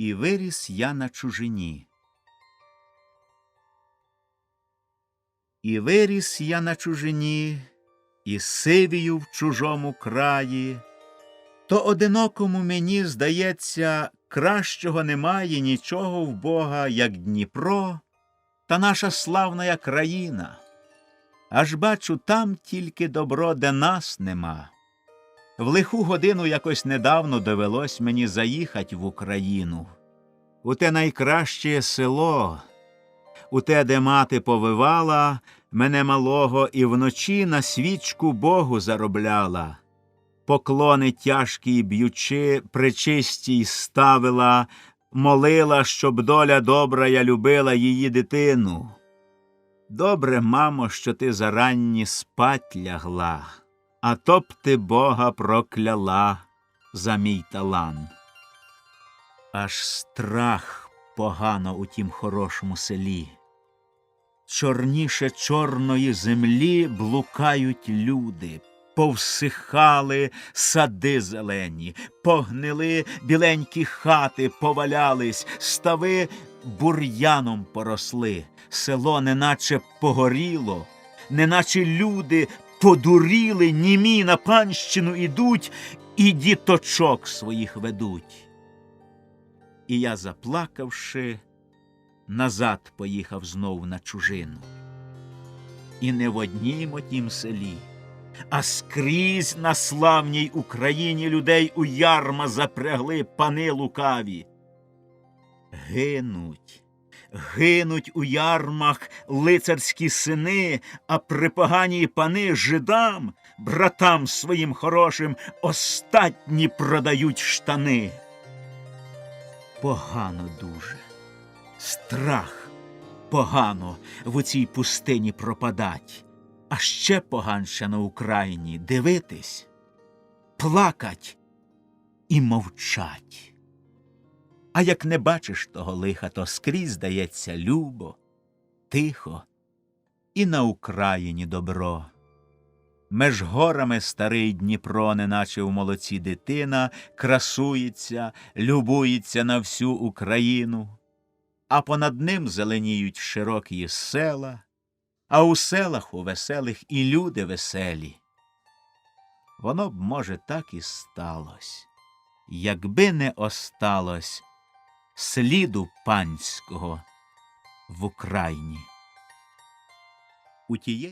І виріс я на чужині. І виріс я на чужині, і сивію в чужому краї. То одинокому мені, здається, кращого немає нічого в Бога, як Дніпро та наша славна країна. Аж бачу там тільки добро, де нас нема. В лиху годину якось недавно довелось мені заїхать в Україну. У те найкраще село, у те, де мати повивала мене малого і вночі на свічку Богу заробляла. Поклони тяжкі б'ючи, причистій ставила, молила, щоб доля добра я любила її дитину. Добре, мамо, що ти заранні спать лягла, а то б ти Бога прокляла за мій талант. Аж страх погано у тім хорошому селі. Чорніше чорної землі блукають люди, повсихали сади зелені, погнили біленькі хати, повалялись, стави бур'яном поросли, село неначе погоріло, неначе люди подуріли, німі на панщину ідуть і діточок своїх ведуть. І я, заплакавши, назад поїхав знов на чужину. І не в однім отім селі, а скрізь на славній Україні людей у ярма запрягли пани лукаві. Гинуть, гинуть у ярмах лицарські сини, а припогані пани жидам, братам своїм хорошим, остатні продають штани. Погано дуже, страх погано в оцій пустині пропадать, а ще поганше на Україні дивитись, плакать і мовчать. А як не бачиш того лиха, то скрізь здається любо, тихо, і на Україні добро. Меж горами старий Дніпро, неначе в молоці дитина, красується, любується на всю Україну, а понад ним зеленіють широкі села, а у селах у веселих і люди веселі. Воно б, може, так і сталось, якби не осталось сліду панського в Україні. У тієї